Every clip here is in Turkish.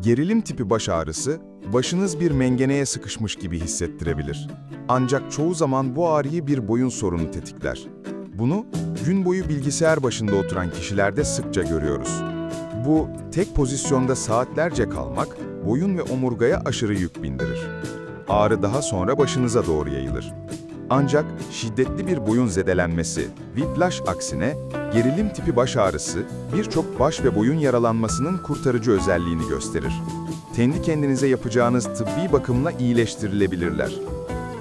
Gerilim tipi baş ağrısı, başınız bir mengeneye sıkışmış gibi hissettirebilir. Ancak çoğu zaman bu ağrıyı bir boyun sorunu tetikler. Bunu gün boyu bilgisayar başında oturan kişilerde sıkça görüyoruz. Bu, tek pozisyonda saatlerce kalmak, boyun ve omurgaya aşırı yük bindirir. Ağrı daha sonra başınıza doğru yayılır. Ancak şiddetli bir boyun zedelenmesi, whiplash aksine gerilim tipi baş ağrısı birçok baş ve boyun yaralanmasının kurtarıcı özelliğini gösterir. Kendi kendinize yapacağınız tıbbi bakımla iyileştirilebilirler.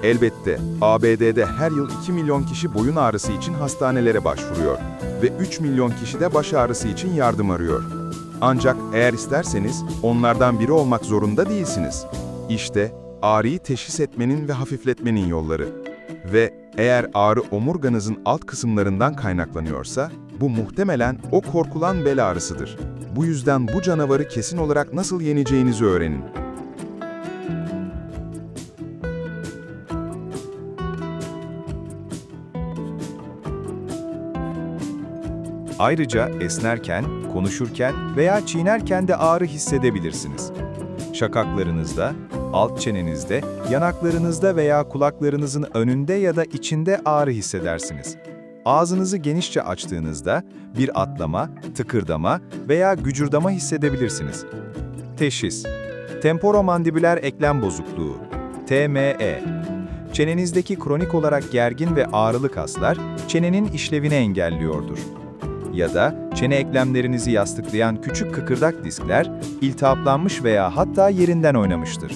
Elbette ABD'de her yıl 2 milyon kişi boyun ağrısı için hastanelere başvuruyor ve 3 milyon kişi de baş ağrısı için yardım arıyor. Ancak eğer isterseniz onlardan biri olmak zorunda değilsiniz. İşte ağrıyı teşhis etmenin ve hafifletmenin yolları. Ve eğer ağrı omurganızın alt kısımlarından kaynaklanıyorsa, bu muhtemelen o korkulan bel ağrısıdır. Bu yüzden bu canavarı kesin olarak nasıl yeneceğinizi öğrenin. Ayrıca esnerken, konuşurken veya çiğnerken de ağrı hissedebilirsiniz. Şakaklarınızda, alt çenenizde, yanaklarınızda veya kulaklarınızın önünde ya da içinde ağrı hissedersiniz. Ağzınızı genişçe açtığınızda bir atlama, tıkırdama veya gücürdama hissedebilirsiniz. Teşhis Temporomandibüler eklem bozukluğu TME Çenenizdeki kronik olarak gergin ve ağrılı kaslar çenenin işlevini engelliyordur ya da çene eklemlerinizi yastıklayan küçük kıkırdak diskler iltihaplanmış veya hatta yerinden oynamıştır.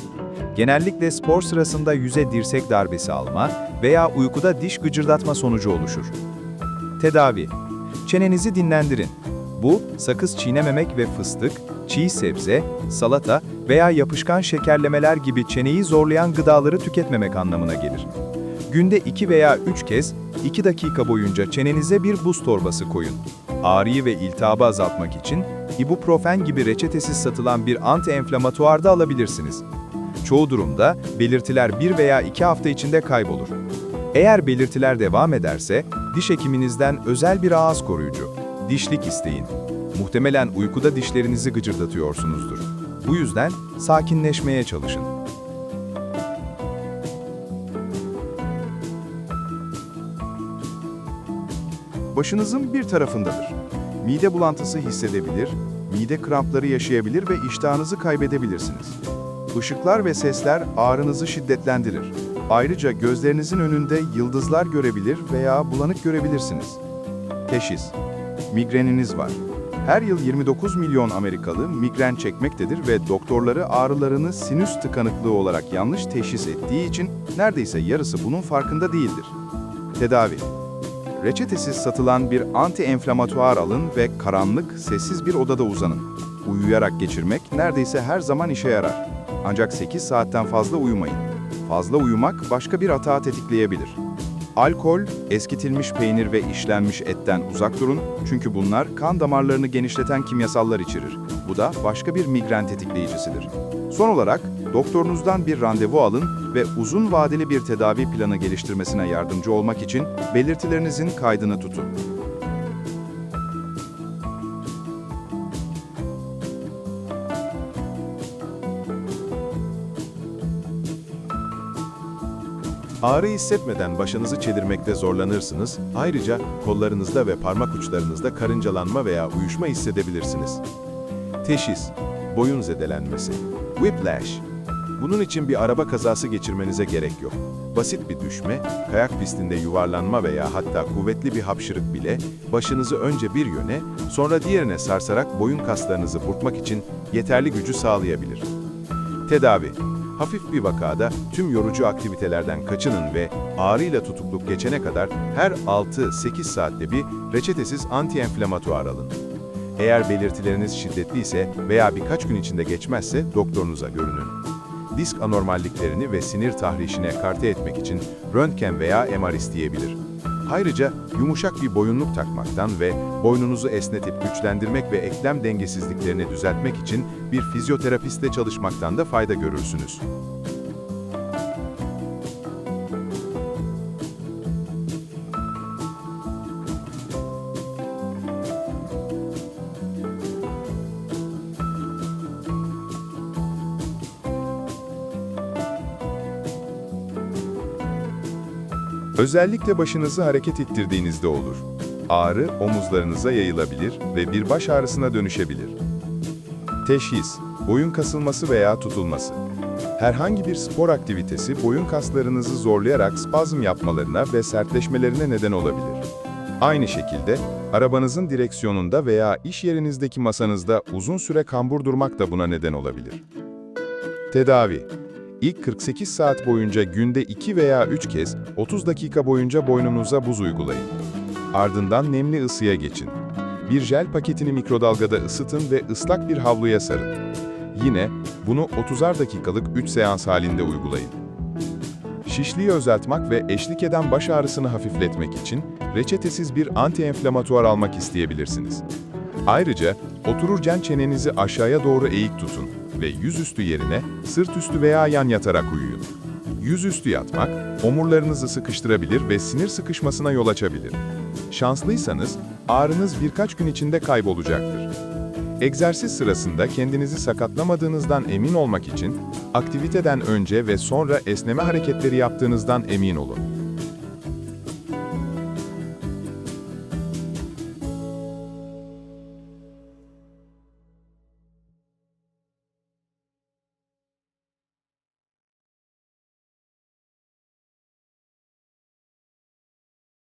Genellikle spor sırasında yüze dirsek darbesi alma veya uykuda diş gıcırdatma sonucu oluşur. Tedavi Çenenizi dinlendirin. Bu, sakız çiğnememek ve fıstık, çiğ sebze, salata veya yapışkan şekerlemeler gibi çeneyi zorlayan gıdaları tüketmemek anlamına gelir. Günde 2 veya 3 kez 2 dakika boyunca çenenize bir buz torbası koyun. Ağrıyı ve iltihabı azaltmak için ibuprofen gibi reçetesiz satılan bir anti-enflamatuar da alabilirsiniz. Çoğu durumda belirtiler 1 veya 2 hafta içinde kaybolur. Eğer belirtiler devam ederse, diş hekiminizden özel bir ağız koruyucu, dişlik isteyin. Muhtemelen uykuda dişlerinizi gıcırdatıyorsunuzdur. Bu yüzden sakinleşmeye çalışın. Başınızın bir tarafındadır. Mide bulantısı hissedebilir, mide krampları yaşayabilir ve iştahınızı kaybedebilirsiniz. Işıklar ve sesler ağrınızı şiddetlendirir. Ayrıca gözlerinizin önünde yıldızlar görebilir veya bulanık görebilirsiniz. Teşhis Migreniniz var. Her yıl 29 milyon Amerikalı migren çekmektedir ve doktorları ağrılarını sinüs tıkanıklığı olarak yanlış teşhis ettiği için neredeyse yarısı bunun farkında değildir. Tedavi Reçetesiz satılan bir anti-enflamatuar alın ve karanlık, sessiz bir odada uzanın. Uyuyarak geçirmek neredeyse her zaman işe yarar. Ancak 8 saatten fazla uyumayın. Fazla uyumak başka bir hata tetikleyebilir. Alkol, eskitilmiş peynir ve işlenmiş etten uzak durun çünkü bunlar kan damarlarını genişleten kimyasallar içerir. Bu da başka bir migren tetikleyicisidir. Son olarak doktorunuzdan bir randevu alın ve uzun vadeli bir tedavi planı geliştirmesine yardımcı olmak için belirtilerinizin kaydını tutun. Ağrı hissetmeden başınızı çevirmekte zorlanırsınız, ayrıca kollarınızda ve parmak uçlarınızda karıncalanma veya uyuşma hissedebilirsiniz. Teşhis, boyun zedelenmesi, whiplash. Bunun için bir araba kazası geçirmenize gerek yok. Basit bir düşme, kayak pistinde yuvarlanma veya hatta kuvvetli bir hapşırık bile başınızı önce bir yöne, sonra diğerine sarsarak boyun kaslarınızı burkmak için yeterli gücü sağlayabilir. Tedavi Hafif bir vakada tüm yorucu aktivitelerden kaçının ve ağrıyla tutukluk geçene kadar her 6-8 saatte bir reçetesiz anti-enflamatuar alın. Eğer belirtileriniz şiddetliyse veya birkaç gün içinde geçmezse doktorunuza görünün. Disk anormalliklerini ve sinir tahrişine karte etmek için röntgen veya MR isteyebilir. Ayrıca yumuşak bir boyunluk takmaktan ve boynunuzu esnetip güçlendirmek ve eklem dengesizliklerini düzeltmek için bir fizyoterapistle çalışmaktan da fayda görürsünüz. Özellikle başınızı hareket ettirdiğinizde olur. Ağrı omuzlarınıza yayılabilir ve bir baş ağrısına dönüşebilir. Teşhis, boyun kasılması veya tutulması. Herhangi bir spor aktivitesi boyun kaslarınızı zorlayarak spazm yapmalarına ve sertleşmelerine neden olabilir. Aynı şekilde, arabanızın direksiyonunda veya iş yerinizdeki masanızda uzun süre kambur durmak da buna neden olabilir. Tedavi İlk 48 saat boyunca günde 2 veya 3 kez 30 dakika boyunca boynunuza buz uygulayın. Ardından nemli ısıya geçin. Bir jel paketini mikrodalgada ısıtın ve ıslak bir havluya sarın. Yine bunu 30'ar dakikalık 3 seans halinde uygulayın. Şişliği özeltmek ve eşlik eden baş ağrısını hafifletmek için reçetesiz bir antienflamatuar almak isteyebilirsiniz. Ayrıca otururken çenenizi aşağıya doğru eğik tutun ve yüzüstü yerine sırt üstü veya yan yatarak uyuyun. Yüzüstü yatmak, omurlarınızı sıkıştırabilir ve sinir sıkışmasına yol açabilir. Şanslıysanız ağrınız birkaç gün içinde kaybolacaktır. Egzersiz sırasında kendinizi sakatlamadığınızdan emin olmak için aktiviteden önce ve sonra esneme hareketleri yaptığınızdan emin olun.